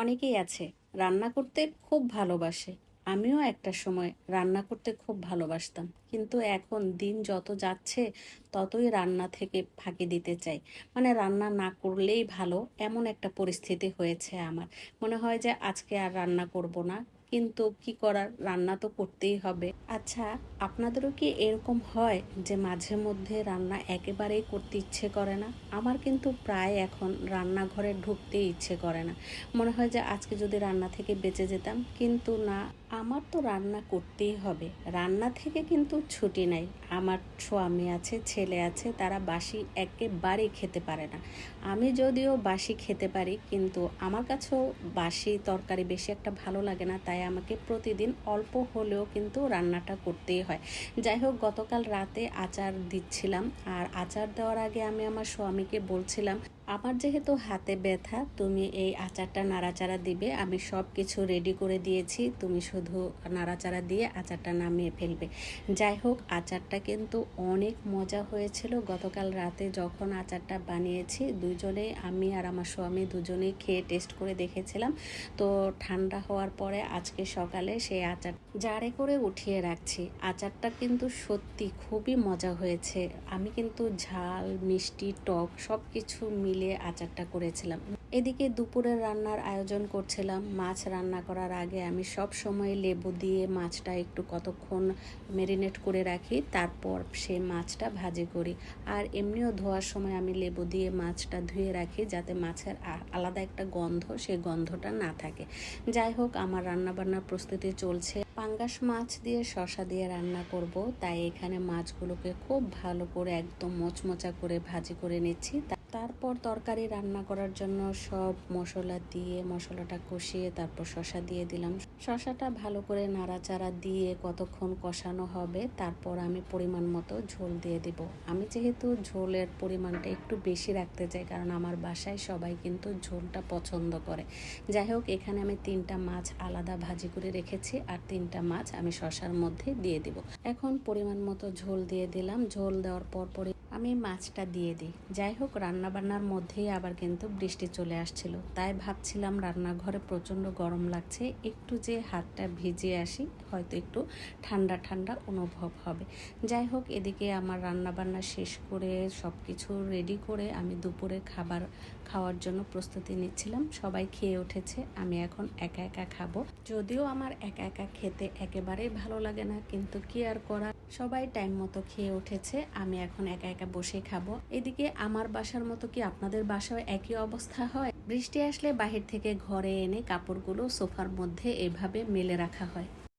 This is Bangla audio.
অনেকেই আছে, রান্না করতে খুব ভালোবাসে। আমিও একটা সময় রান্না করতে খুব ভালোবাসতাম। কিন্তু এখন দিন যত যাচ্ছে, ততই রান্না থেকে ফাঁকি দিতে চাই। মানে রান্না না করলেই ভালো, এমন একটা পরিস্থিতি হয়েছে আমার। মনে হয় যে আজকে আর রান্না করব না। কিন্তু কি করার? রান্না তো করতেই হবে। আচ্ছা আপনাদেরও কি এরকম হয় যে মাঝে মধ্যে রান্না একেবারেই করতে ইচ্ছে করে না? আমার কিন্তু প্রায় এখন রান্নাঘরে ঢুকতেই ইচ্ছে করে না। মনে হয় যে আজকে যদি রান্না থেকে বেঁচে যেতাম, কিন্তু না, আমার তো রান্না করতেই হবে। রান্না থেকে কিন্তু ছুটি নাই। আমার স্বামী আছে, ছেলে আছে, তারা বাসি একেবারেই খেতে পারে না। আমি যদিও বাসি খেতে পারি, কিন্তু আমার কাছেও বাসি তরকারি বেশি একটা ভালো লাগে না, তাই আমাকে প্রতিদিন অল্প হলেও কিন্তু রান্নাটা করতেই হয়। যাই হোক গতকাল রাতে আচার দিচ্ছিলাম। আর আচার দেওয়ার আগে আমি আমার স্বামীকে বলছিলাম আমার যেহেতু হাতে ব্যথা, তুমি এই আচারটা নাড়াচাড়া দিবে। আমি সব কিছু রেডি করে দিয়েছি। তুমি শুধু নাড়াচাড়া দিয়ে আচারটা নামিয়ে ফেলবে। যাই হোক, আচারটা কিন্তু অনেক মজা হয়েছিল। গতকাল রাতে যখন আচারটা বানিয়েছি দুজনে আমি আর আমার স্বামী দুজনেই খেয়ে টেস্ট করে দেখেছিলাম। তো ঠান্ডা হওয়ার পরে আজকে সকালে সেই আচার জারে করে উঠিয়ে রাখছি। আচারটা কিন্তু সত্যি খুবই মজা হয়েছে। আমি কিন্তু ঝাল, মিষ্টি, টক সব কিছু মিলিয়ে আচারটা করেছিলাম। এদিকে দুপুরের রান্নার আয়োজন করছিলাম। মাছ রান্না করার আগে আমি সব সময় লেবু দিয়ে মাছটা একটু কতক্ষণ মেরিনেট করে রাখি, তারপর সে মাছটা ভাজি করি। আর এমনিও ধোয়ার সময় আমি লেবু দিয়ে মাছটা ধুয়ে রাখি যাতে মাছের আলাদা একটা গন্ধ সেই গন্ধটা না থাকে। যাই হোক, আমার রান্না বান্নার প্রস্তুতি চলছে। পাঙ্গাস মাছ দিয়ে শশা দিয়ে রান্না করব, তাই এখানে মাছগুলোকে খুব ভালো করে একদম মোচমোচা করে ভাজি করে নিচ্ছি। তারপর তরকারি রান্না করার জন্য সব মশলা দিয়ে মশলাটা কষিয়ে তারপর শশা দিয়ে দিলাম। শশাটা ভালো করে নাড়াচাড়া দিয়ে কতক্ষণ কষানো হবে তারপর আমি পরিমাণ মতো ঝোল দিয়ে দিব। আমি যেহেতু ঝোলের পরিমাণটা একটু বেশি রাখতে চাই, কারণ আমার বাসায় সবাই কিন্তু ঝোলটা পছন্দ করে। যাই হোক, এখানে আমি তিনটা মাছ আলাদা ভাজি করে রেখেছি আর তিনটা মাছ আমি শশার মধ্যে দিয়ে দিব। এখন পরিমাণ মতো ঝোল দিয়ে দিলাম। ঝোল দেওয়ার পর পরে আমি মাছটা দিয়ে দিই। যাই হোক রান্নাবান্নার মধ্যেই আবার কিন্তু বৃষ্টি চলে আসছিল। তাই ভাবছিলাম রান্নাঘরে প্রচণ্ড গরম লাগছে, একটু যে হাতটা ভিজিয়ে আসি, হয়তো একটু ঠান্ডা ঠান্ডা অনুভব হবে। যাই হোক, এদিকে আমার রান্নাবান্না শেষ করে সব কিছু রেডি করে আমি দুপুরে খাবার খাওয়ার জন্য প্রস্তুতি নিচ্ছিলাম। সবাই খেয়ে উঠেছে, আমি এখন একা একা খাব। যদিও আমার একা একা খেতে একেবারেই ভালো লাগে না, কিন্তু কি আর করা? সবাই টাইম মতো খেয়ে উঠেছে, আমি এখন একা একা বসে খাব। এদিকে আমার বাসার মতো কি আপনাদের বাসায় একই অবস্থা হয়? বৃষ্টি আসলে বাহির থেকে ঘরে এনে কাপড়গুলো সোফার মধ্যে এভাবে মেলে রাখা হয়।